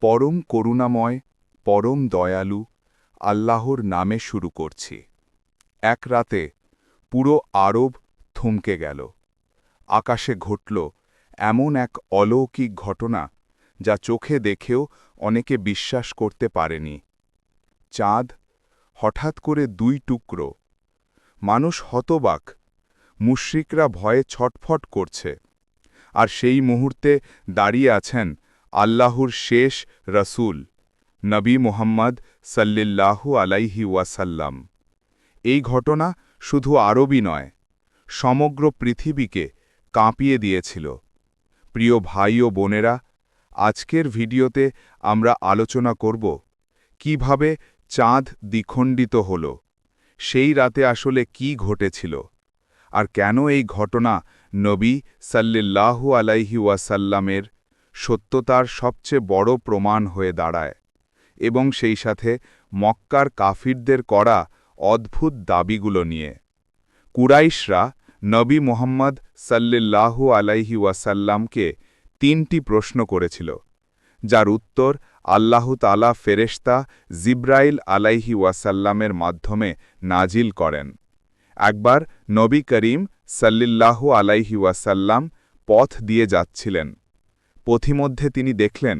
পরম করুণাময়, পরম দয়ালু আল্লাহর নামে শুরু করছি। এক রাতে পুরো আরব থমকে গেল। আকাশে ঘটল এমন এক অলৌকিক ঘটনা যা চোখে দেখেও অনেকে বিশ্বাস করতে পারেনি। চাঁদ হঠাৎ করে দুই টুকরো। মানুষ হতবাক, মুশ্রিকরা ভয়ে ছটফট করছে। আর সেই মুহূর্তে দাঁড়িয়ে আছেন আল্লাহর শেষ রসুল, নবী মোহাম্মদ সাল্লিল্লাহু আলাইহি ওয়াসাল্লাম। এই ঘটনা শুধু আরবই নয়, সমগ্র পৃথিবীকে কাঁপিয়ে দিয়েছিল। প্রিয় ভাই ও বোনেরা, আজকের ভিডিওতে আমরা আলোচনা করব কীভাবে চাঁদ দ্বিখণ্ডিত হল, সেই রাতে আসলে কি ঘটেছিল, আর কেন এই ঘটনা নবী সাল্লিল্লাহু আলাইহি ওয়াসাল্লামের সত্যতার সবচেয়ে বড় প্রমাণ হয়ে দাঁড়ায় এবং সেই সাথে মক্কার কাফিরদের করা অদ্ভুত দাবিগুলো নিয়ে। কুরাইশরা নবী মোহাম্মদ সাল্লিল্লাহু আলাইহি ওয়াসাল্লামকে তিনটি প্রশ্ন করেছিল, যার উত্তর আল্লাহ তালা ফেরেশতা জিব্রাইল আলাইহি ওয়াসাল্লামের মাধ্যমে নাজিল করেন। একবার নবী করিম সাল্লিল্লাহু আলাইহি ওয়াসাল্লাম পথ দিয়ে যাচ্ছিলেন। পথিমধ্যে তিনি দেখলেন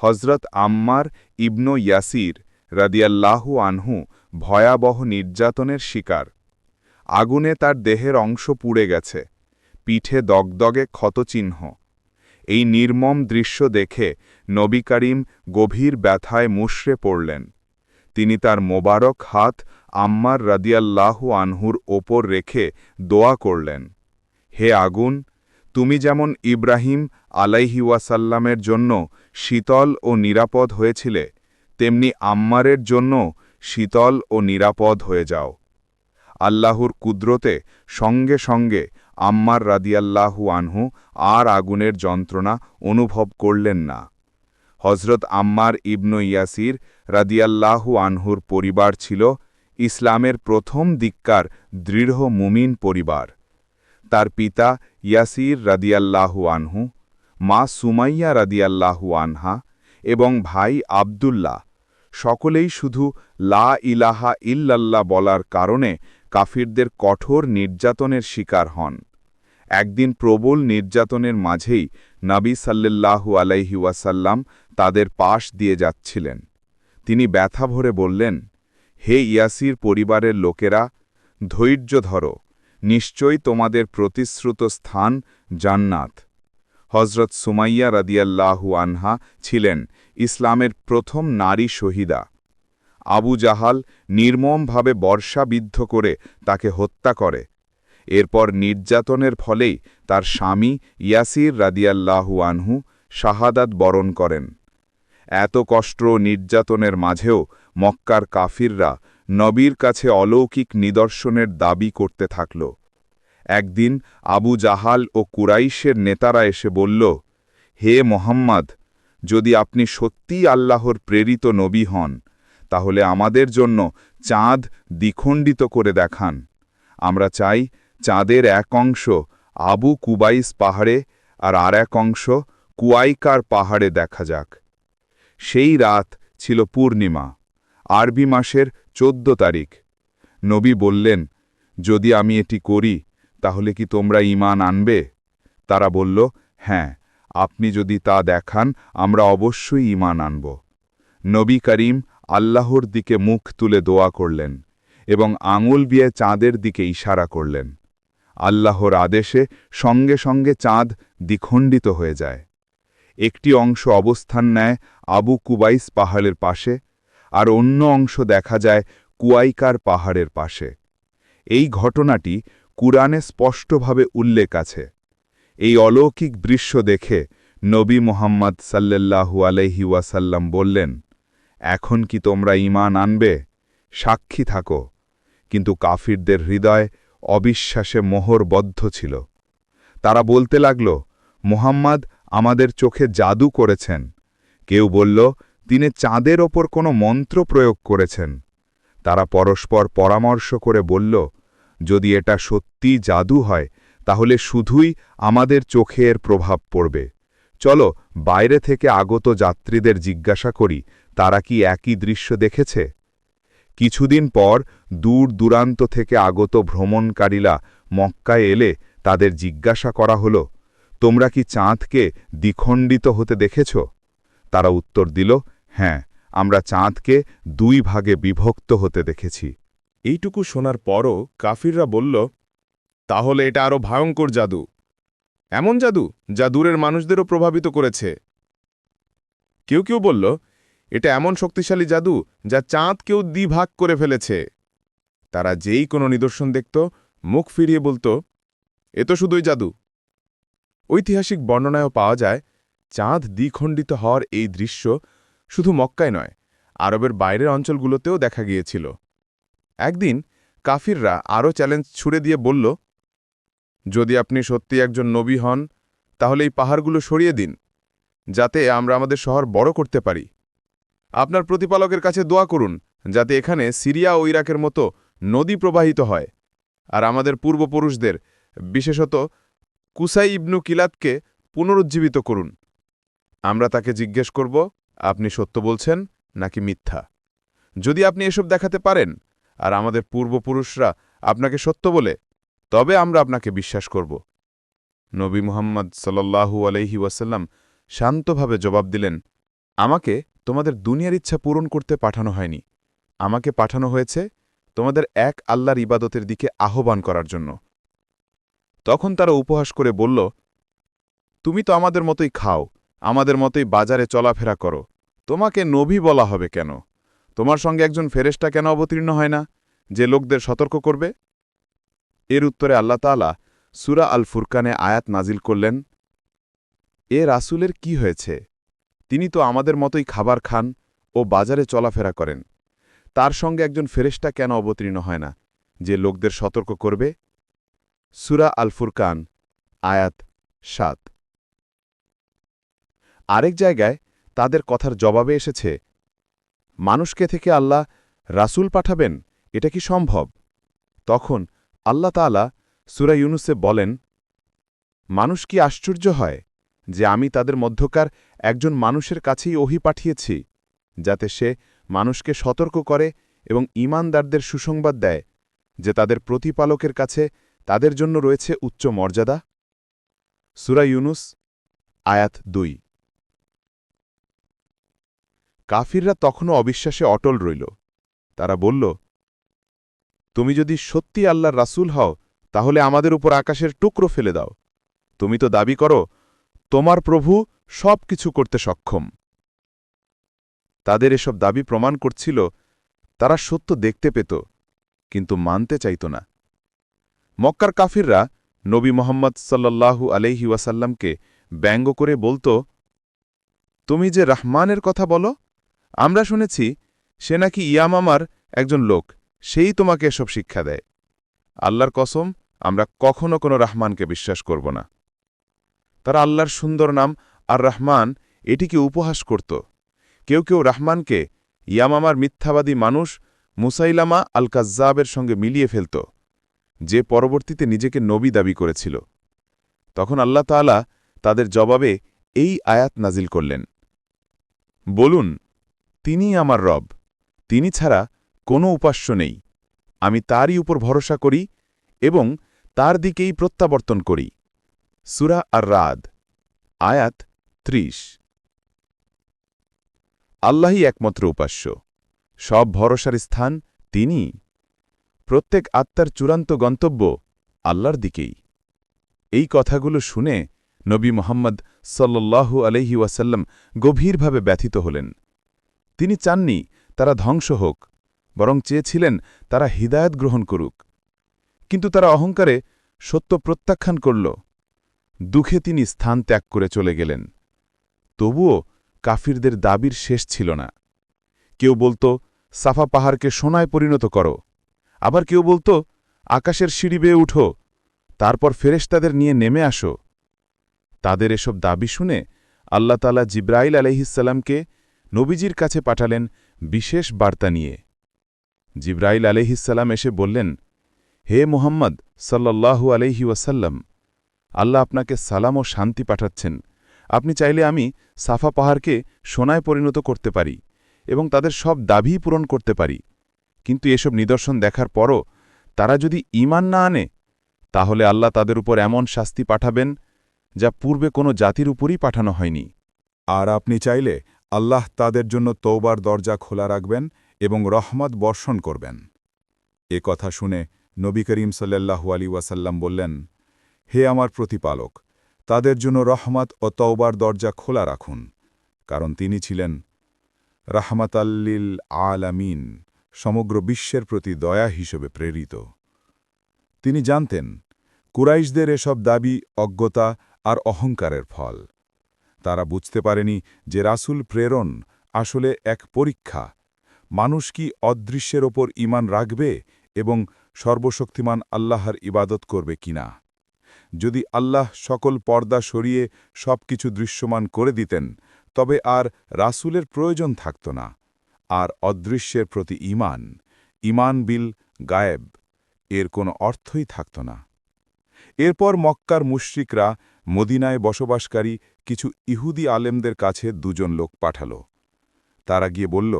হজরত আম্মার ইবনু ইয়াসির রাদিয়াল্লাহু আনহু ভয়াবহ নির্যাতনের শিকার। আগুনে তার দেহের অংশ পুড়ে গেছে, পিঠে দগদগে ক্ষতচিহ্ন। এই নির্মম দৃশ্য দেখে নবী করিম গভীর ব্যথায় মুশড়ে পড়লেন। তিনি তার মোবারক হাত আম্মার রাদিয়াল্লাহু আনহুর ওপর রেখে দোয়া করলেন, হে আগুন তুমি যেমন ইব্রাহিম আলাইহিওয়াসাল্লামের জন্য শীতল ও নিরাপদ হয়েছিলে, তেমনি আম্মারের জন্য শীতল ও নিরাপদ হয়ে যাও। আল্লাহর কুদরতে সঙ্গে সঙ্গে আম্মার রাদিয়াল্লাহু আনহু আর আগুনের যন্ত্রণা অনুভব করলেন না। হজরত আম্মার ইবনু ইয়াসির রাদিয়াল্লাহু আনহুর পরিবার ছিল ইসলামের প্রথম দিক্কার দৃঢ় মুমিন পরিবার। তার পিতা ইয়াসির রাদিয়াল্লাহু আনহু, মা সুমাইয়া রাদিয়াল্লাহু আনহা এবং ভাই আবদুল্লাহ। সকলেই শুধু লা ইলাহা ইল্লাল্লাহ বলার কারণে কাফিরদের কঠোর নির্যাতনের শিকার হন। একদিন প্রবল নির্যাতনের মাঝেই নাবী সাল্লাল্লাহু আলাইহি ওয়াসাল্লাম তাদের পাশ দিয়ে যাচ্ছিলেন। তিনি ব্যথা ভরে বললেন, হে ইয়াসির পরিবারের লোকেরা, ধৈর্য ধরো। নিশ্চয়ই তোমাদের প্রতিশ্রুত স্থান জান্নাত। হজরত সুমাইয়া রাদিয়াল্লাহু আনহা ছিলেন ইসলামের প্রথম নারী শহীদা। আবু জাহাল নির্মমভাবে বর্ষাবিদ্ধ করে তাকে হত্যা করে। এরপর নির্যাতনের ফলেই তার স্বামী ইয়াসির রাদিয়াল্লাহু আনহু শাহাদাত বরণ করেন। এত কষ্ট নির্যাতনের মাঝেও মক্কার কাফিররা নবীর কাছে অলৌকিক নিদর্শনের দাবি করতে থাকল। একদিন আবু জাহাল ও কুরাইশের নেতারা এসে বলল, হে মোহাম্মদ, যদি আপনি সত্যিই আল্লাহর প্রেরিত নবী হন, তাহলে আমাদের জন্য চাঁদ দ্বিখণ্ডিত করে দেখান। আমরা চাই চাঁদের এক অংশ আবু কুবাইস পাহাড়ে আর আর এক অংশ কুয়াইকার পাহাড়ে দেখা যাক। সেই রাত ছিল পূর্ণিমা। আরবি মাসের চোদ্দ তারিখ। নবী বললেন, যদি আমি এটি করি, তাহলে কি তোমরা ইমান আনবে? তারা বলল হ্যাঁ আপনি যদি তা দেখান, আমরা অবশ্যই ইমান আনব। নবী করিম আল্লাহর দিকে মুখ তুলে দোয়া করলেন এবং আঙুল বিয়ে চাঁদের দিকে ইশারা করলেন। আল্লাহর আদেশে সঙ্গে সঙ্গে চাঁদ দ্বিখণ্ডিত হয়ে যায়। একটি অংশ অবস্থান নেয় আবু কুবাইস পাহাড়ের পাশে আর অন্য অংশ দেখা যায় কুয়াইকার পাহাড়ের পাশে। এই ঘটনাটি কুরআনে স্পষ্টভাবে উল্লেখ আছে। এই অলৌকিক দৃশ্য দেখে নবী মোহাম্মদ সাল্লাল্লাহু আলহি ওয়াসাল্লাম বললেন, এখন কি তোমরা ইমান আনবে? সাক্ষী থাকো। কিন্তু কাফিরদের হৃদয় অবিশ্বাসে মোহরবদ্ধ ছিল। তারা বলতে লাগল, মোহাম্মদ আমাদের চোখে জাদু করেছেন। কেউ বলল তিনি চাঁদের ওপর কোনো মন্ত্র প্রয়োগ করেছেন। তারা পরস্পর পরামর্শ করে বলল, যদি এটা সত্যি জাদু হয়, তাহলে শুধুই আমাদের চোখে এর প্রভাব পড়বে। চলো, বাইরে থেকে আগত যাত্রীদের জিজ্ঞাসা করি, তারা কি একই দৃশ্য দেখেছে? কিছুদিন পর দূর দূরান্ত থেকে আগত ভ্রমণকারীরা মক্কায় এলে তাদের জিজ্ঞাসা করা হল, তোমরা কি চাঁদকে দ্বিখণ্ডিত হতে দেখেছ? তারা উত্তর দিল হ্যাঁ আমরা চাঁদকে দুই ভাগে বিভক্ত হতে দেখেছি। এইটুকু শোনার পরও কাফিররা বলল, তাহলে এটা আরও ভয়ঙ্কর জাদু। এমন জাদু যা দূরের মানুষদেরও প্রভাবিত করেছে। কেউ কেউ বলল, এটা এমন শক্তিশালী জাদু যা চাঁদকেও দ্বিভাগ করে ফেলেছে। তারা যেই কোনো নিদর্শন দেখত, মুখ ফিরিয়ে বলতো, এ তো শুধুই জাদু। ঐতিহাসিক বর্ণনায়ও পাওয়া যায়, চাঁদ দ্বিখণ্ডিত হওয়ার এই দৃশ্য শুধু মক্কায় নয়, আরবের বাইরের অঞ্চলগুলোতেও দেখা গিয়েছিল। একদিন কাফিররা আরও চ্যালেঞ্জ ছুড়ে দিয়ে বলল, যদি আপনি সত্যি একজন নবী হন, তাহলে এই পাহাড়গুলো সরিয়ে দিন, যাতে আমরা আমাদের শহর বড় করতে পারি। আপনার প্রতিপালকের কাছে দোয়া করুন, যাতে এখানে সিরিয়া ও ইরাকের মতো নদী প্রবাহিত হয়, আর আমাদের পূর্বপুরুষদের, বিশেষত কুসাই ইবনু কিলাতকে পুনরুজ্জীবিত করুন। আমরা তাকে জিজ্ঞেস করব আপনি সত্য বলছেন নাকি মিথ্যা? যদি আপনি এসব দেখাতে পারেন আর আমাদের পূর্বপুরুষরা আপনাকে সত্য বলে, তবে আমরা আপনাকে বিশ্বাস করব। নবী মুহাম্মদ সাল্লাল্লাহু আলহি ওয়াসাল্লাম শান্তভাবে জবাব দিলেন, আমাকে তোমাদের দুনিয়ার ইচ্ছা পূরণ করতে পাঠানো হয়নি। আমাকে পাঠানো হয়েছে তোমাদের এক আল্লাহর ইবাদতের দিকে আহ্বান করার জন্য। তখন তারা উপহাস করে বলল, তুমি তো আমাদের মতোই খাও। আমাদের মতোই বাজারে চলাফেরা করো। তোমাকে নবী বলা হবে কেন? তোমার সঙ্গে একজন ফেরেস্টা কেন অবতীর্ণ হয় না, যে লোকদের সতর্ক করবে? এর উত্তরে আল্লাহ তালা সুরা আল ফুরকানে আয়াত নাজিল করলেন, এ রাসুলের কি হয়েছে? তিনি তো আমাদের মতোই খাবার খান ও বাজারে চলাফেরা করেন। তার সঙ্গে একজন ফেরেস্টা কেন অবতীর্ণ হয় না, যে লোকদের সতর্ক করবে? সুরা আল ফুরকান আয়াত সাত। আরেক জায়গায় তাদের কথার জবাবে এসেছে, মানুষকে থেকে আল্লাহ রাসূল পাঠাবেন, এটা কি সম্ভব? তখন আল্লাহ তালা সুরা ইউনুসে বলেন, মানুষ কি আশ্চর্য হয় যে আমি তাদের মধ্যকার একজন মানুষের কাছেই ওহি পাঠিয়েছি, যাতে সে মানুষকে সতর্ক করে এবং ইমানদারদের সুসংবাদ দেয় যে তাদের প্রতিপালকের কাছে তাদের জন্য রয়েছে উচ্চ মর্যাদা? সুরা ইউনুস, আয়াত দুই। কাফিররা তখনও অবিশ্বাসে অটল রইল। তারা বলল, তুমি যদি সত্যি আল্লাহর রাসূল হও, তাহলে আমাদের উপর আকাশের টুকরো ফেলে দাও। তুমি তো দাবি করো, তোমার প্রভু সব কিছু করতে সক্ষম। তাদের এসব দাবি প্রমাণ করছিল, তারা সত্য দেখতে পেত, কিন্তু মানতে চাইত না। মক্কার কাফিররা নবী মোহাম্মদ সাল্লাল্লাহু আলহি ওয়াসাল্লামকে ব্যঙ্গ করে বলত, তুমি যে রহমানের কথা বলো আমরা শুনেছি, সে নাকি ইয়ামামার একজন লোক, সেই তোমাকে এসব শিক্ষা দেয়। আল্লাহর কসম, আমরা কখনো কোনো রহমানকে বিশ্বাস করব না। তারা আল্লাহর সুন্দর নাম আর রহমান এটিকে উপহাস করত। কেউ কেউ রহমানকে ইয়ামামার মিথ্যাবাদী মানুষ মুসাইলামা আল কাজ্জাবের সঙ্গে মিলিয়ে ফেলত, যে পরবর্তীতে নিজেকে নবী দাবি করেছিল। তখন আল্লাহ তাআলা তাদের জবাবে এই আয়াত নাজিল করলেন। বলুন তিনি আমার রব। তিনি ছাড়া কোনো উপাস্য নেই। আমি তারই উপর ভরসা করি এবং তার দিকেই প্রত্যাবর্তন করি। সুরা আর রাদ আয়াত ত্রিশ। আল্লাহই একমাত্র উপাস্য। সব ভরসার স্থান তিনি। প্রত্যেক আত্মার চূড়ান্ত গন্তব্য আল্লাহর দিকেই। এই কথাগুলো শুনে নবী মোহাম্মদ সাল্লু আলহি ওয়াসাল্লাম গভীরভাবে ব্যথিত হলেন। তিনি চাননি, তারা ধ্বংস হোক, বরং চেয়েছিলেন তারা হিদায়ত গ্রহণ করুক। কিন্তু তারা অহংকারে সত্য প্রত্যাখ্যান করল। দুঃখে তিনি স্থান ত্যাগ করে চলে গেলেন। তবুও কাফিরদের দাবির শেষ ছিল না। কেউ বলতো, সাফা পাহাড়কে সোনায় পরিণত করো। আবার কেউ বলতো, আকাশের সিঁড়ি বেয়ে উঠো, তারপর ফেরেশতাদের নিয়ে নেমে আসো। তাদের এসব দাবি শুনে আল্লাহ তালা জিব্রাইল আলহিসাল্লামকে নবীজির কাছে পাঠালেন বিশেষ বার্তা নিয়ে। জিব্রাইল আলহিসাল্লাম এসে বললেন, হে মোহাম্মদ সাল্লাল্লাহু আলহি ওয়াসাল্লাম, আল্লাহ আপনাকে সালাম ও শান্তি পাঠাচ্ছেন। আপনি চাইলে আমি সাফা পাহাড়কে সোনায় পরিণত করতে পারি এবং তাদের সব দাবিই পূরণ করতে পারি। কিন্তু এসব নিদর্শন দেখার পরও তারা যদি ঈমান না আনে, তাহলে আল্লাহ তাদের উপর এমন শাস্তি পাঠাবেন যা পূর্বে কোনো জাতির উপরই পাঠানো হয়নি। আর আপনি চাইলে আল্লাহ তাদের জন্য তৌবার দরজা খোলা রাখবেন এবং রহমত বর্ষণ করবেন। এ কথা শুনে নবী করিম সাল্লাহু আলী ওয়াসাল্লাম বললেন, হে আমার প্রতিপালক, তাদের জন্য রহমত ও তওবার দরজা খোলা রাখুন। কারণ তিনি ছিলেন রাহমাতাল্লিল আলামিন, সমগ্র বিশ্বের প্রতি দয়া হিসেবে প্রেরিত। তিনি জানতেন, কুরাইশদের এসব দাবি অজ্ঞতা আর অহংকারের ফল। তারা বুঝতে পারেনি যে রাসূল প্রেরণ, আসলে এক পরীক্ষা। মানুষ কি অদৃশ্যের ওপর ইমান রাখবে এবং সর্বশক্তিমান আল্লাহর ইবাদত করবে কিনা? যদি আল্লাহ সকল পর্দা সরিয়ে সব কিছু দৃশ্যমান করে দিতেন, তবে আর রাসূলের প্রয়োজন থাকত না। আর অদৃশ্যের প্রতি ইমান ইমান বিল গায়েব, এর কোনো অর্থই থাকত না। এরপর মক্কার মুশরিকরা মদিনায় বসবাসকারী কিছু ইহুদি আলেমদের কাছে দুজন লোক পাঠাল। তারা গিয়ে বলল,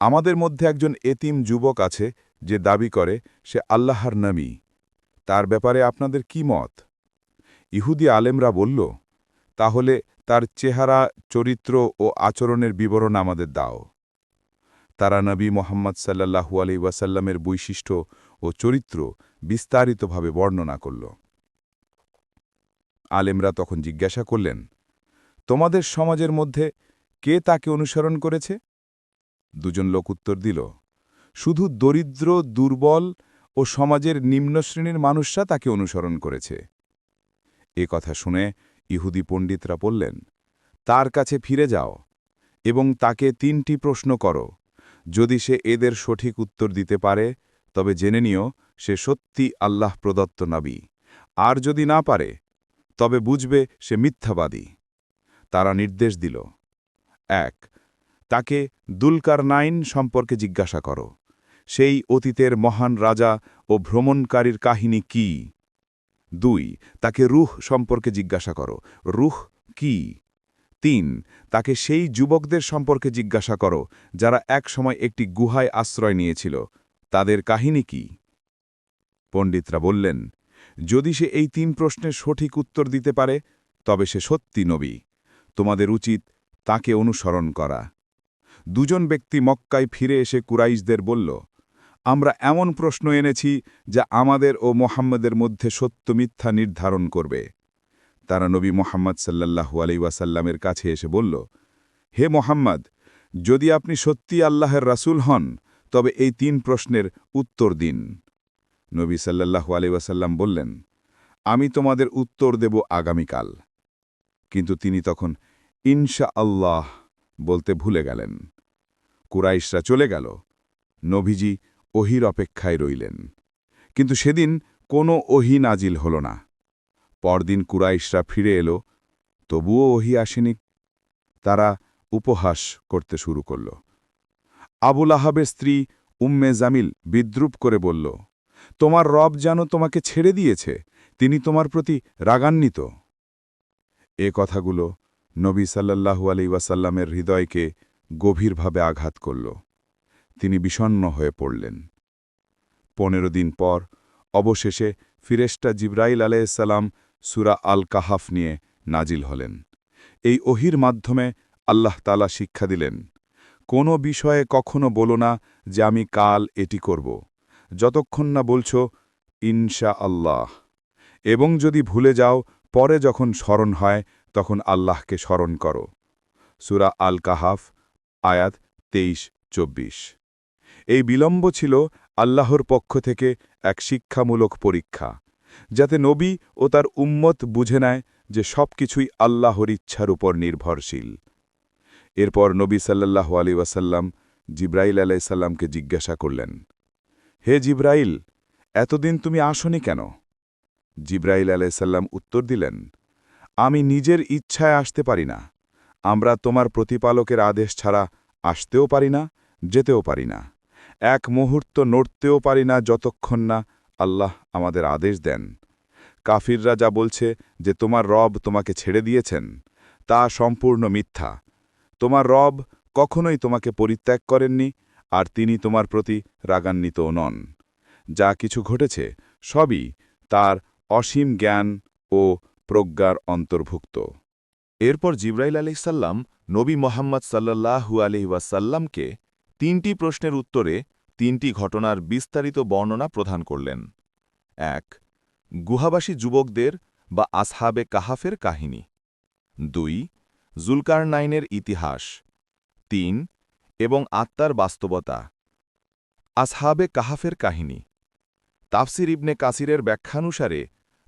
আমাদের মধ্যে একজন এতিম যুবক আছে যে দাবি করে সে আল্লাহর নবী। তার ব্যাপারে আপনাদের কি মত? ইহুদি আলেমরা বলল, তাহলে তার চেহারা, চরিত্র ও আচরণের বিবরণ আমাদের দাও। তারা নবী মোহাম্মদ সাল্লাহু আলি ওয়াসাল্লামের বৈশিষ্ট্য ও চরিত্র বিস্তারিতভাবে বর্ণনা করল। আলেমরা তখন জিজ্ঞাসা করলেন, তোমাদের সমাজের মধ্যে কে তাকে অনুসরণ করেছে? দুজন লোক উত্তর দিল, শুধু দরিদ্র, দুর্বল ও সমাজের নিম্ন শ্রেণির মানুষরা তাকে অনুসরণ করেছে। এ কথা শুনে ইহুদি পণ্ডিতরা বললেন, তার কাছে ফিরে যাও এবং তাকে তিনটি প্রশ্ন করো। যদি সে এদের সঠিক উত্তর দিতে পারে, তবে জেনে নিও সে সত্যি আল্লাহ প্রদত্ত নবী। আর যদি না পারে তবে বুঝবে সে মিথ্যাবাদী। তারা নির্দেশ দিল। এক, তাকে দুলকার নাইন সম্পর্কে জিজ্ঞাসা করো। সেই অতীতের মহান রাজা ও ভ্রমণকারীর কাহিনী কি? দুই, তাকে রুহ সম্পর্কে জিজ্ঞাসা করো। রুহ কি? তিন, তাকে সেই যুবকদের সম্পর্কে জিজ্ঞাসা করো, যারা এক সময় একটি গুহায় আশ্রয় নিয়েছিল। তাদের কাহিনী কি? পণ্ডিতরা বললেন যদি সে এই তিন প্রশ্নের সঠিক উত্তর দিতে পারে, তবে সে সত্যি নবী। তোমাদের উচিত তাকে অনুসরণ করা। দুজন ব্যক্তি মক্কায় ফিরে এসে কুরাইশদের বলল, আমরা এমন প্রশ্ন এনেছি যা আমাদের ও মোহাম্মদের মধ্যে সত্য মিথ্যা নির্ধারণ করবে। তারা নবী মোহাম্মদ সাল্লাহু আলাইসাল্লামের কাছে এসে বলল, হে মোহাম্মদ, যদি আপনি সত্যি আল্লাহের রাসূল হন, তবে এই তিন প্রশ্নের উত্তর দিন। নবী সাল্লাহু আলাইসাল্লাম বললেন, আমি তোমাদের উত্তর দেব আগামীকাল। কিন্তু তিনি তখন ইনশা আল্লাহ বলতে ভুলে গেলেন। কুরাইশরা চলে গেল। নভিজি ওহির অপেক্ষায় রইলেন। কিন্তু সেদিন কোনো ওহি নাজিল হল না। পরদিন কুরাইশরা ফিরে এলো, তবুও ওহি আসেনি। তারা উপহাস করতে শুরু করল। আবুল আহাবের স্ত্রী উম্মে জামিল বিদ্রুপ করে বলল তোমার রব যেন তোমাকে ছেড়ে দিয়েছে, তিনি তোমার প্রতি রাগান্বিত। এ কথাগুলো নবী সাল্লাহু আলি ওয়াসাল্লামের হৃদয়কে গভীরভাবে আঘাত করল। তিনি বিষণ্ন হয়ে পড়লেন। পনেরো দিন পর অবশেষে ফিরেস্টা জিব্রাইল আলাইসাল্লাম সুরা আল কাহাফ নিয়ে নাজিল হলেন। এই ওহির মাধ্যমে আল্লাহ তালা শিক্ষা দিলেন, কোনো বিষয়ে কখনো বলো না যে আমি কাল এটি করব। যতক্ষণ না বলছ ইনশা আল্লাহ এবং যদি ভুলে যাও, পরে যখন স্মরণ হয়, তখন আল্লাহকে স্মরণ করো। সুরা আল কাহাফ আয়াত তেইশ, চব্বিশ। এই বিলম্ব ছিল আল্লাহর পক্ষ থেকে এক শিক্ষামূলক পরীক্ষা, যাতে নবী ও তার উম্মত বুঝে নেয় যে সব কিছুই আল্লাহর ইচ্ছার উপর নির্ভরশীল। এরপর নবী সাল্লাল্লাহু আলী ওয়াসাল্লাম জিব্রাইল আলাইসাল্লামকে জিজ্ঞাসা করলেন হে জিব্রাইল, এতদিন তুমি আসনি কেন? জিব্রাইল আলাইসাল্লাম উত্তর দিলেন, আমি নিজের ইচ্ছায় আসতে পারি না। আমরা তোমার প্রতিপালকের আদেশ ছাড়া আসতেও পারি না, যেতেও পারি না। এক মুহূর্ত নড়তেও পারি না যতক্ষণ না আল্লাহ আমাদের আদেশ দেন। কাফিররা যা বলছে যে তোমার রব তোমাকে ছেড়ে দিয়েছেন, তা সম্পূর্ণ মিথ্যা। তোমার রব কখনোই তোমাকে পরিত্যাগ করেননি আর তিনি তোমার প্রতি রাগান্বিতও নন। যা কিছু ঘটেছে, সবই তার অসীম জ্ঞান ও প্রজ্ঞার অন্তর্ভুক্ত। এরপর জিব্রাইল আলাইসাল্লাম নবী মোহাম্মদ সাল্লাহু আলহিবাসাল্লামকে তিনটি প্রশ্নের উত্তরে তিনটি ঘটনার বিস্তারিত বর্ণনা প্রদান করলেন। এক, গুহাবাসী যুবকদের বা আসহাবে কাহাফের কাহিনী। দুই, জুলকারনাইনের ইতিহাস। তিন এবং আত্মার বাস্তবতা। আসহাবে কাহাফের কাহিনী। তাফসির ইবনে কাসিরের ব্যাখ্যানুসারে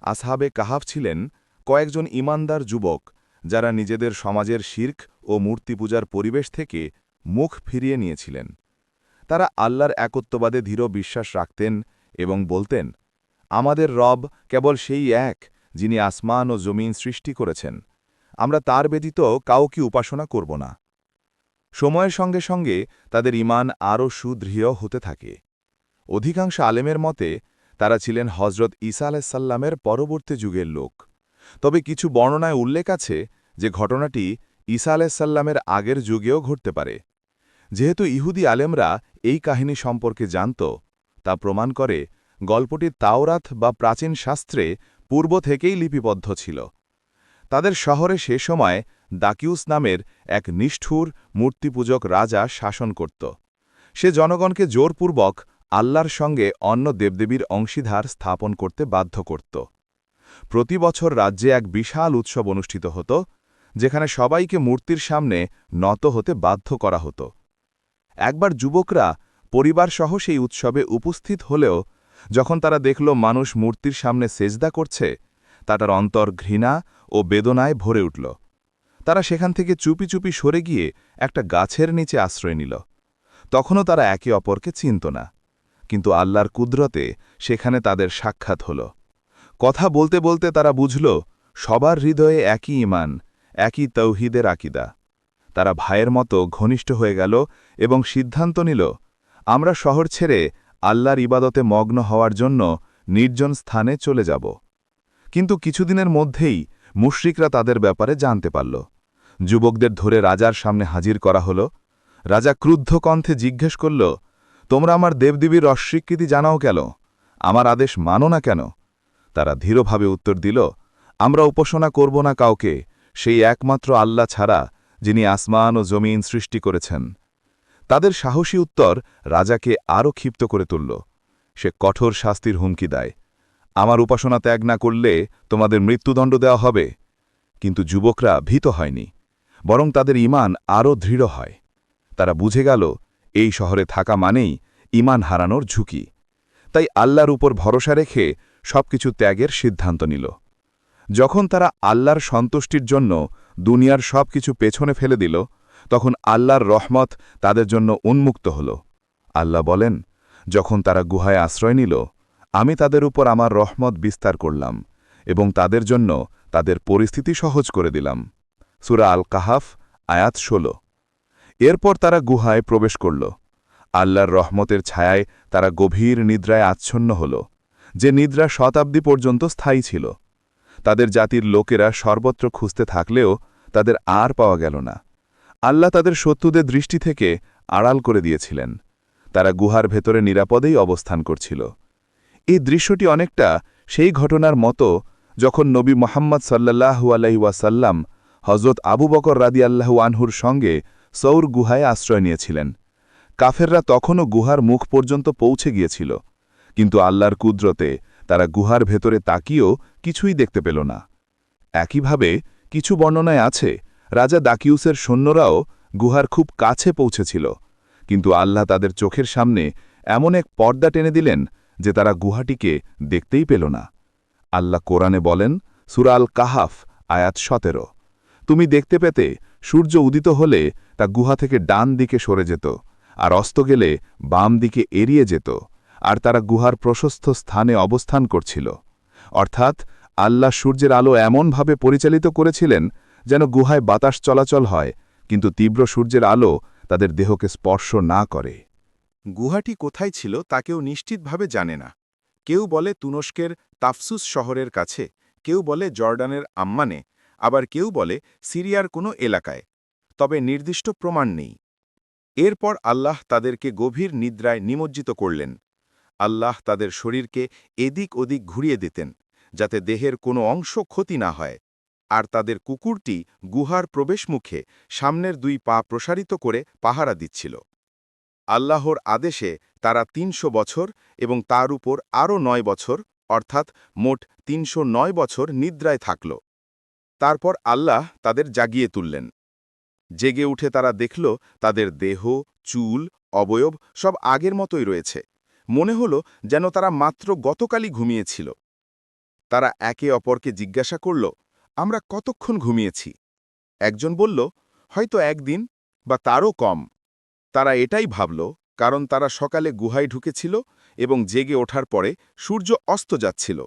আসহাবে কাহাফ ছিলেন কয়েকজন ইমানদার যুবক যারা নিজেদের সমাজের শির্ক ও মূর্তি পূজার পরিবেশ থেকে মুখ ফিরিয়ে নিয়েছিলেন। তারা আল্লাহর একত্ববাদে দৃঢ় বিশ্বাস রাখতেন এবং বলতেন, আমাদের রব কেবল সেই এক যিনি আসমান ও জমিন সৃষ্টি করেছেন। আমরা তার ব্যতীত কাউকে উপাসনা করব না। সময়ের সঙ্গে সঙ্গে তাদের ইমান আরও সুদৃঢ় হতে থাকে। অধিকাংশ আলেমের মতে, তারা ছিলেন হজরত ঈসা আলাইসাল্লামের পরবর্তী যুগের লোক। তবে কিছু বর্ণনায় উল্লেখ আছে যে ঘটনাটি ঈসা আলাইসাল্লামের আগের যুগেও ঘটতে পারে। যেহেতু ইহুদি আলেমরা এই কাহিনী সম্পর্কে জানত, তা প্রমাণ করে গল্পটি তাওরাত বা প্রাচীন শাস্ত্রে পূর্ব থেকেই লিপিবদ্ধ ছিল। তাদের শহরে সে সময় দাকিউস নামের এক নিষ্ঠুর মূর্তিপূজক রাজা শাসন করত। সে জনগণকে জোরপূর্বক আল্লাহর সঙ্গে অন্য দেবদেবীর অংশীধার স্থাপন করতে বাধ্য করত। প্রতি বছর রাজ্যে এক বিশাল উৎসব অনুষ্ঠিত হতো, যেখানে সবাইকে মূর্তির সামনে নত হতে বাধ্য করা হতো। একবার যুবকরা পরিবারসহ সেই উৎসবে উপস্থিত হলেও, যখন তারা দেখল মানুষ মূর্তির সামনে সেজদা করছে তাটার অন্তর ঘৃণা ও বেদনায় ভরে উঠল। তারা সেখান থেকে চুপি চুপি সরে গিয়ে একটা গাছের নিচে আশ্রয় নিল। তখনও তারা একে অপরকে চিনত না, কিন্তু আল্লাহর কুদরতে সেখানে তাদের সাক্ষাৎ হল। কথা বলতে বলতে তারা বুঝল, সবার হৃদয়ে একই ইমান একই তৌহিদের আকিদা। তারা ভাইয়ের মতো ঘনিষ্ঠ হয়ে গেল এবং সিদ্ধান্ত নিল, আমরা শহর ছেড়ে আল্লাহর ইবাদতে মগ্ন হওয়ার জন্য নির্জন স্থানে চলে যাব। কিন্তু কিছুদিনের মধ্যেই মুশরিকরা তাদের ব্যাপারে জানতে পারল। যুবকদের ধরে রাজার সামনে হাজির করা হল। রাজা ক্রুদ্ধ কণ্ঠে জিজ্ঞেস করল, তোমরা আমার দেবদেবীর অস্বীকৃতি জানাও কেন? আমার আদেশ মানো না কেন? তারা ধীরভাবে উত্তর দিল, আমরা উপাসনা করব না কাউকে, সেই একমাত্র আল্লাহ ছাড়া, যিনি আসমান ও জমিন সৃষ্টি করেছেন। তাদের সাহসী উত্তর রাজাকে আরও ক্ষিপ্ত করে তুলল। সে কঠোর শাস্তির হুমকি দেয়, আমার উপাসনা ত্যাগ না করলে তোমাদের মৃত্যুদণ্ড দেওয়া হবে। কিন্তু যুবকরা ভীত হয়নি। বরং তাদের ইমান আরও দৃঢ় হয়। তারা বুঝে গেল, এই শহরে থাকা মানেই ইমান হারানোর ঝুঁকি। তাই আল্লাহর উপর ভরসা রেখে সবকিছু ত্যাগের সিদ্ধান্ত নিল। যখন তারা আল্লাহর সন্তুষ্টির জন্য দুনিয়ার সব কিছু পেছনে ফেলে দিল, তখন আল্লাহর রহমত তাদের জন্য উন্মুক্ত হল। আল্লাহ বলেন, যখন তারা গুহায় আশ্রয় নিল, আমি তাদের উপর আমার রহমত বিস্তার করলাম এবং তাদের জন্য তাদের পরিস্থিতি সহজ করে দিলাম। সুরা আল কাহাফ আয়াত ১৬ এরপর তারা গুহায় প্রবেশ করল। আল্লাহর রহমতের ছায়ায় তারা গভীর নিদ্রায় আচ্ছন্ন হল, যে নিদ্রা শতাব্দী পর্যন্ত স্থায়ী ছিল। তাদের জাতির লোকেরা সর্বত্র খুঁজতে থাকলেও তাদের আর পাওয়া গেল না। আল্লাহ তাদের শত্রুদের দৃষ্টি থেকে আড়াল করে দিয়েছিলেন। তারা গুহার ভেতরে নিরাপদেই অবস্থান করছিল। এই দৃশ্যটি অনেকটা সেই ঘটনার মতো যখন নবী মোহাম্মদ সাল্লাহু আলহিওয়াসাল্লাম হজরত আবু বকর রাদি আল্লাহু আনহুর সঙ্গে সৌর গুহায় আশ্রয় নিয়েছিলেন। কাফেররা তখনও গুহার মুখ পর্যন্ত পৌঁছে গিয়েছিল, কিন্তু আল্লাহর কুদরতে তারা গুহার ভেতরে তাকিয়েও কিছুই দেখতে পেল না। একইভাবে কিছু বর্ণনায় আছে, রাজা দাকিউসের সৈন্যরাও গুহার খুব কাছে পৌঁছেছিল, কিন্তু আল্লাহ তাদের চোখের সামনে এমন এক পর্দা টেনে দিলেন যে তারা গুহাটিকে দেখতেই পেল না। আল্লাহ কোরআনে বলেন সুরাল কাহাফ আয়াত সতেরো। তুমি দেখতে পেতে সূর্য উদিত হলে তা গুহা থেকে ডান দিকে সরে যেত, আর অস্ত গেলে বাম দিকে এড়িয়ে যেত, আর তারা গুহার প্রশস্ত স্থানে অবস্থান করছিল। অর্থাৎ আল্লাহ সূর্যের আলো এমনভাবে পরিচালিত করেছিলেন যেন গুহায় বাতাস চলাচল হয়, কিন্তু তীব্র সূর্যের আলো তাদের দেহকে স্পর্শ না করে। গুহাটি কোথায় ছিল তা কেউ নিশ্চিতভাবে জানে না। কেউ বলে তুনস্কের তাফসুস শহরের কাছে, কেউ বলে জর্ডানের আম্মানে আবার কেউ বলে সিরিয়ার কোনো এলাকায়, তবে নির্দিষ্ট প্রমাণ নেই। এরপর আল্লাহ তাদেরকে গভীর নিদ্রায় নিমজ্জিত করলেন। আল্লাহ তাদের শরীরকে এদিক ওদিক ঘুরিয়ে দিতেন, যাতে দেহের কোনো অংশ ক্ষতি না হয়। আর তাদের কুকুরটি গুহার প্রবেশমুখে সামনের দুই পা প্রসারিত করে পাহারা দিচ্ছিল। আল্লাহর আদেশে তারা তিনশো বছর এবং তার উপর আরও নয় বছর, অর্থাৎ মোট তিনশো নয় বছর নিদ্রায় থাকল। তারপর আল্লাহ তাদের জাগিয়ে তুললেন। জেগে উঠে তারা দেখল, তাদের দেহ, চুল, অবয়ব সব আগের মতোই রয়েছে। মনে হল যেন তারা মাত্র গতকালই ঘুমিয়েছিল। তারা একে অপরকে জিজ্ঞাসা করল, আমরা কতক্ষণ ঘুমিয়েছি? একজন বলল, হয়তো একদিন বা তারও কম। তারা এটাই ভাবল, কারণ তারা সকালে গুহায় ঢুকেছিল এবং জেগে ওঠার পরে সূর্য অস্ত যাচ্ছিল।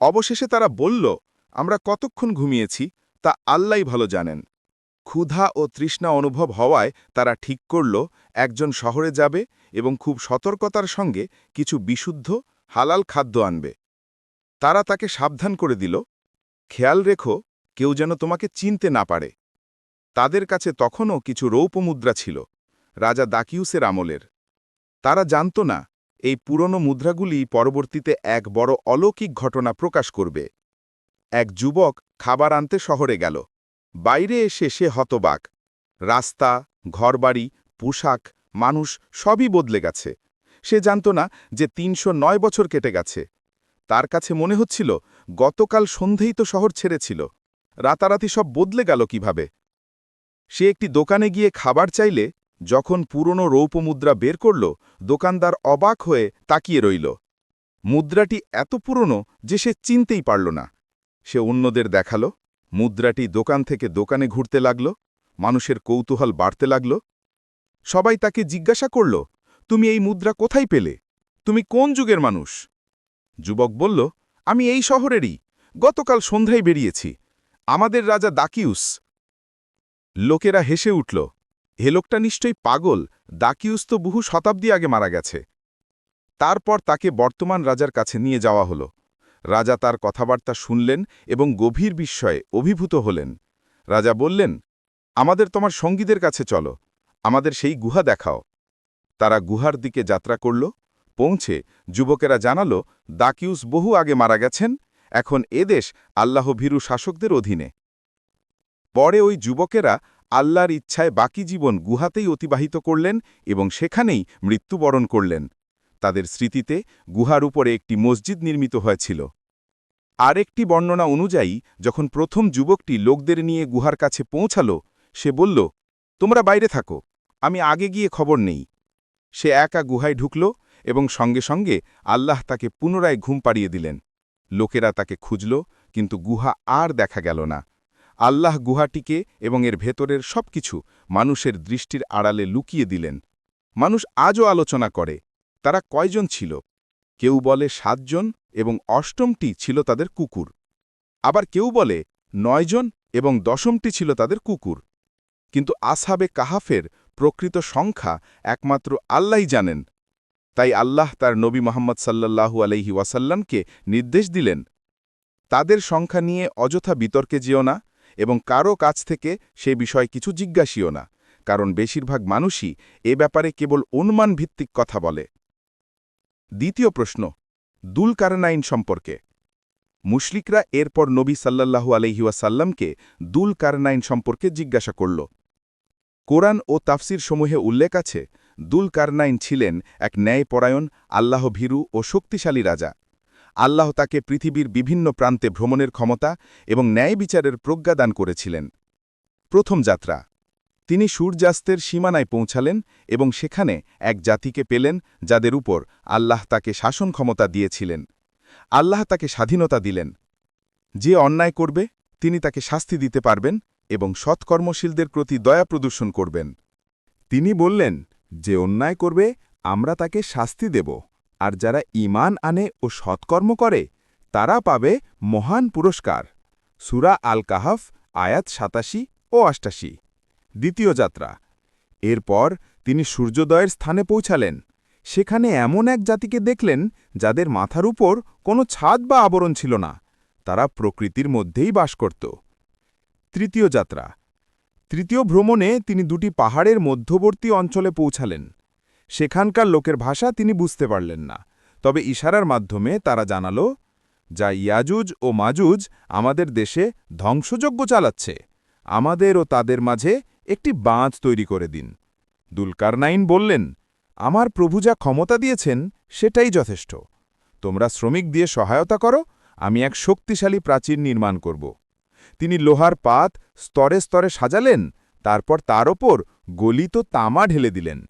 অবশেষে তারা বলল আমরা কতক্ষণ ঘুমিয়েছি তা আল্লাই ভালো জানেন। ক্ষুধা ও তৃষ্ণা অনুভব হওয়ায় তারা ঠিক করল, একজন শহরে যাবে এবং খুব সতর্কতার সঙ্গে কিছু বিশুদ্ধ, হালাল খাদ্য আনবে। তারা তাকে সাবধান করে দিল, খেয়াল রেখো, কেউ যেন তোমাকে চিনতে না পারে। তাদের কাছে তখনও কিছু রৌপমুদ্রা ছিল, রাজা দাকিউসের আমলের। তারা জানত না, এই পুরনো মুদ্রাগুলি পরবর্তীতে এক বড় অলৌকিক ঘটনা প্রকাশ করবে। এক যুবক খাবার আনতে শহরে গেল। বাইরে এসে সে হতবাক। রাস্তা, ঘরবাড়ি, পোশাক, মানুষ সবই বদলে গেছে। সে জানত না যে তিনশো নয় বছর কেটে গেছে। তার কাছে মনে হচ্ছিল, গতকাল সন্ধেই তো শহর ছেড়েছিল। রাতারাতি সব বদলে গেল কীভাবে? সে একটি দোকানে গিয়ে খাবার চাইলে, যখন পুরনো রৌপ মুদ্রা বের করল, দোকানদার অবাক হয়ে তাকিয়ে রইল। মুদ্রাটি এত পুরনো যে সে চিনতেই পারল না। সে অন্যদের দেখাল, মুদ্রাটি দোকান থেকে দোকানে ঘুরতে লাগল, মানুষের কৌতূহল বাড়তে লাগল। সবাই তাকে জিজ্ঞাসা করল, তুমি এই মুদ্রা কোথায় পেলে? তুমি কোন যুগের মানুষ? যুবক বলল, আমি এই শহরেরই। গতকাল সন্ধ্যায় বেরিয়েছি। আমাদের রাজা দাকিউস। লোকেরা হেসে উঠল হে লোকটা নিশ্চয়ই পাগল। দাকিউস তো বহু শতাব্দী আগে মারা গেছে। তারপর তাকে বর্তমান রাজার কাছে নিয়ে যাওয়া হল। রাজা তার কথাবার্তা শুনলেন এবং গভীর বিস্ময়ে অভিভূত হলেন। রাজা বললেন, আমাদের তোমার সঙ্গীদের কাছে চলো, আমাদের সেই গুহা দেখাও। তারা গুহার দিকে যাত্রা করল, পৌঁছে যুবকেরা জানালো, দাকিউস বহু আগে মারা গেছেন, এখন এদেশ আল্লাহ ভীরু শাসকদের অধীনে। পরে ওই যুবকেরা আল্লাহর ইচ্ছায় বাকি জীবন গুহাতেই অতিবাহিত করলেন এবং সেখানেই মৃত্যুবরণ করলেন। তাদের স্মৃতিতে গুহার উপরে একটি মসজিদ নির্মিত হয়েছিল। আরেকটি বর্ণনা অনুযায়ী, যখন প্রথম যুবকটি লোকদের নিয়ে গুহার কাছে পৌঁছাল, সে বলল, তোমরা বাইরে থাকো, আমি আগে গিয়ে খবর নেই। সে একা গুহায় ঢুকল এবং সঙ্গে সঙ্গে আল্লাহ তাকে পুনরায় ঘুম পাড়িয়ে দিলেন। লোকেরা তাকে খুঁজল, কিন্তু গুহা আর দেখা গেল না। আল্লাহ গুহাটিকে এবং এর ভেতরের সবকিছু মানুষের দৃষ্টির আড়ালে লুকিয়ে দিলেন। মানুষ আজও আলোচনা করে তারা কয়জন ছিল? কেউ বলে সাতজন এবং অষ্টমটি ছিল তাদের কুকুর। আবার কেউ বলে নয়জন এবং দশমটি ছিল তাদের কুকুর। কিন্তু আসহাবে কাহাফের প্রকৃত সংখ্যা একমাত্র আল্লাহই জানেন। তাই আল্লাহ তার নবী মোহাম্মদ সাল্লাল্লাহু আলহি ওয়াসাল্লামকে নির্দেশ দিলেন, তাদের সংখ্যা নিয়ে অযথা বিতর্কে যেও না এবং কারও কাছ থেকে সে বিষয়ে কিছু জিজ্ঞাসিও না, কারণ বেশিরভাগ মানুষই এ ব্যাপারে কেবল অনুমান ভিত্তিক কথা বলে। দ্বিতীয় প্রশ্ন দুল কারনাইন সম্পর্কে। মুশলিকরা এরপর নবী সাল্লাল্লাহু আলহিউসাল্লামকে দুল কারনাইন সম্পর্কে জিজ্ঞাসা করল। কোরআন ও তাফসির সমূহে উল্লেখ আছে দুল কারনাইন ছিলেন এক ন্যায়পরায়ণ, আল্লাহ ভীরু ও শক্তিশালী রাজা। আল্লাহ তাকে পৃথিবীর বিভিন্ন প্রান্তে ভ্রমণের ক্ষমতা এবং ন্যায় বিচারের প্রজ্ঞাদান করেছিলেন। প্রথম যাত্রা তিনি সূর্যাস্তের সীমানায় পৌঁছালেন এবং সেখানে এক জাতিকে পেলেন যাদের উপর আল্লাহ তাকে শাসন ক্ষমতা দিয়েছিলেন। আল্লাহ তাকে স্বাধীনতা দিলেন। যে অন্যায় করবে, তিনি তাকে শাস্তি দিতে পারবেন এবং সৎকর্মশীলদের প্রতি দয়া প্রদর্শন করবেন। তিনি বললেন, যে অন্যায় করবে, আমরা তাকে শাস্তি দেব। আর যারা ঈমান আনে ও সৎকর্ম করে, তারা পাবে মহান পুরস্কার। সুরা আল কাহাফ আয়াত সাতাশি ও অষ্টাশি। দ্বিতীয় যাত্রা। এরপর তিনি সূর্যোদয়ের স্থানে পৌঁছালেন। সেখানে এমন এক জাতিকে দেখলেন যাদের মাথার উপর কোনো ছাদ বা আবরণ ছিল না। তারা প্রকৃতির মধ্যেই বাস করত। তৃতীয় যাত্রা। তৃতীয় ভ্রমণে তিনি দুটি পাহাড়ের মধ্যবর্তী অঞ্চলে পৌঁছালেন। সেখানকার লোকের ভাষা তিনি বুঝতে পারলেন না। তবে ইশারার মাধ্যমে তারা জানালো, যা ইয়াজুজ ও মাজুজ আমাদের দেশে ধ্বংসযজ্ঞ চালাচ্ছে। আমাদের ও তাদের মাঝে একটি বাঁধ তৈরি করে দিন। দুলকারনাইন বললেন, আমার প্রভু যা ক্ষমতা দিয়েছেন, সেটাই যথেষ্ট। তোমরা শ্রমিক দিয়ে সহায়তা করো, আমি এক শক্তিশালী প্রাচীর নির্মাণ করব। তিনি লোহার পাত স্তরে স্তরে সাজালেন, তারপর তার ওপর গলিত তামা ঢেলে দিলেন।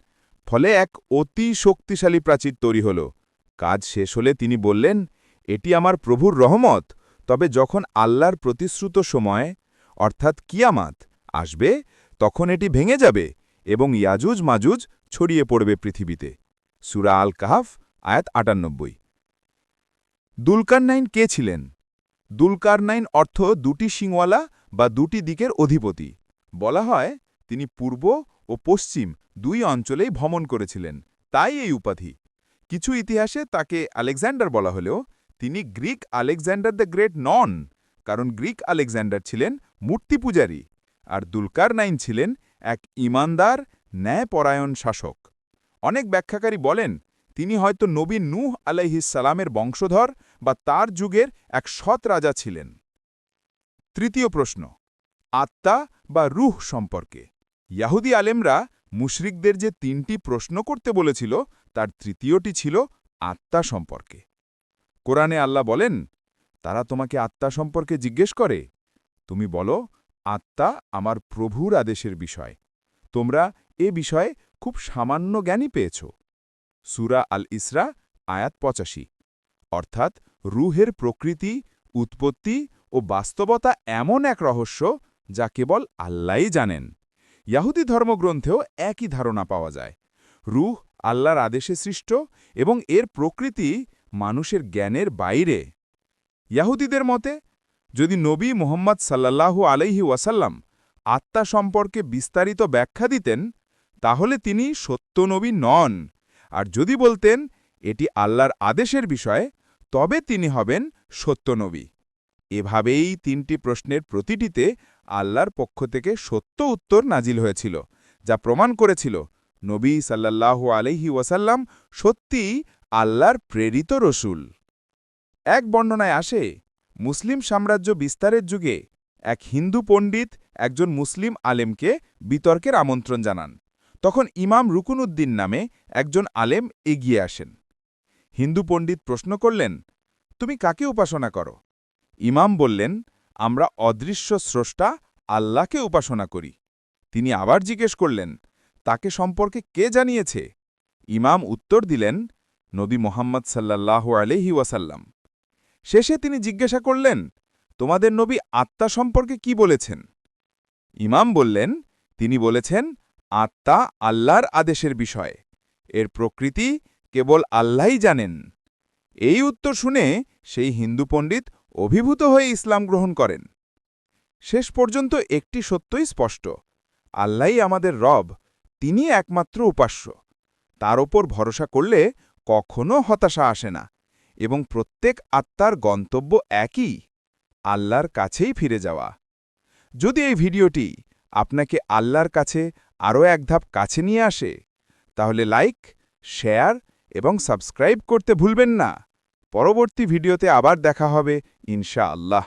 ফলে এক অতি শক্তিশালী প্রাচীর তৈরি হল। কাজ শেষ হলে তিনি বললেন, এটি আমার প্রভুর রহমত, তবে যখন আল্লাহর প্রতিশ্রুত সময়, অর্থাৎ কিয়ামাত, আসবে তখন এটি ভেঙে যাবে এবং ইয়াজুজ মাজুজ ছড়িয়ে পড়বে পৃথিবীতে। সুরা আল কাহাফ আয়াত আটানব্বই। দুলকারনাইন কে ছিলেন? দুলকারনাইন অর্থ দুটি সিংওয়ালা বা দুটি দিকের অধিপতি। বলা হয়, তিনি পূর্ব ও পশ্চিম দুই অঞ্চলেই ভ্রমণ করেছিলেন, তাই এই উপাধি। কিছু ইতিহাসে তাকে আলেকজান্ডার বলা হলেও, তিনি গ্রিক আলেকজান্ডার দ্য গ্রেট নন, কারণ গ্রিক আলেকজান্ডার ছিলেন মূর্তি পূজারী আর দুলকারনাইন ছিলেন এক ইমানদার ন্যায়পরায়ণ শাসক। অনেক ব্যাখ্যাকারী বলেন, তিনি হয়তো নবী নূহ আলাইহিসালামের বংশধর বা তার যুগের এক সৎ রাজা ছিলেন। তৃতীয় প্রশ্ন, আত্মা বা রুহ সম্পর্কে? ইয়াহুদি আলেমরা মুশরিকদের যে তিনটি প্রশ্ন করতে বলেছিল, তার তৃতীয়টি ছিল আত্মা সম্পর্কে। কোরআনে আল্লাহ বলেন, তারা তোমাকে আত্মা সম্পর্কে জিজ্ঞেস করে। তুমি বলো আত্মা আমার প্রভুর আদেশের বিষয়। তোমরা এ বিষয়ে খুব সামান্য জ্ঞানই পেয়েছ। সুরা আল ইসরা, আয়াত পঁচাশি। অর্থাৎ রুহের প্রকৃতি, উৎপত্তি ও বাস্তবতা এমন এক রহস্য যা কেবল আল্লাহই জানেন। ইয়াহুদি ধর্মগ্রন্থেও একই ধারণা পাওয়া যায়। রুহ আল্লাহর আদেশে সৃষ্ট এবং এর প্রকৃতি মানুষের জ্ঞানের বাইরে। ইয়াহুদিদের মতে যদি নবী মোহাম্মদ সাল্লাল্লাহু আলাইহি ওয়াসাল্লাম আত্মা সম্পর্কে বিস্তারিত ব্যাখ্যা দিতেন, তাহলে তিনি সত্য নবী নন। আর যদি বলতেন, এটি আল্লাহর আদেশের বিষয়, তবে তিনি হবেন সত্যনবী এভাবেই তিনটি প্রশ্নের প্রতিটিতে আল্লাহর পক্ষ থেকে সত্য উত্তর নাজিল হয়েছিল, যা প্রমাণ করেছিল নবী সাল্লাল্লাহু আলাইহি ওয়াসাল্লাম সত্যিই আল্লাহর প্রেরিত রসুল। এক বর্ণনায় আসে মুসলিম সাম্রাজ্য বিস্তারের যুগে এক হিন্দু পণ্ডিত একজন মুসলিম আলেমকে বিতর্কের আমন্ত্রণ জানান। তখন ইমাম রুকুনউদ্দিন নামে একজন আলেম এগিয়ে আসেন। হিন্দু পণ্ডিত প্রশ্ন করলেন, তুমি কাকে উপাসনা করো? ইমাম বললেন, আমরা অদৃশ্য স্রষ্টা আল্লাহকে উপাসনা করি। তিনি আবার জিজ্ঞেস করলেন, তাকে সম্পর্কে কে জানিয়েছে? ইমাম উত্তর দিলেন, নবী মোহাম্মদ সাল্লাল্লাহু আলহি ওয়াসাল্লাম। শেষে তিনি জিজ্ঞাসা করলেন, তোমাদের নবী আত্মা সম্পর্কে কি বলেছেন? ইমাম বললেন, তিনি বলেছেন, আত্মা আল্লাহর আদেশের বিষয়। এর প্রকৃতি কেবল আল্লাহই জানেন। এই উত্তর শুনে সেই হিন্দু পণ্ডিত অভিভূত হয়ে ইসলাম গ্রহণ করেন। শেষ পর্যন্ত একটি সত্যই স্পষ্ট, আল্লাহই আমাদের রব তিনি একমাত্র উপাস্য। তার ওপর ভরসা করলে কখনো হতাশা আসে না। এবং প্রত্যেক আত্মার গন্তব্য একই, আল্লাহর কাছেই ফিরে যাওয়া। যদি এই ভিডিওটি আপনাকে আল্লাহর কাছে আরও এক ধাপ কাছে নিয়ে আসে, তাহলে লাইক, শেয়ার এবং সাবস্ক্রাইব করতে ভুলবেন না। পরবর্তী ভিডিওতে আবার দেখা হবে ইনশা আল্লাহ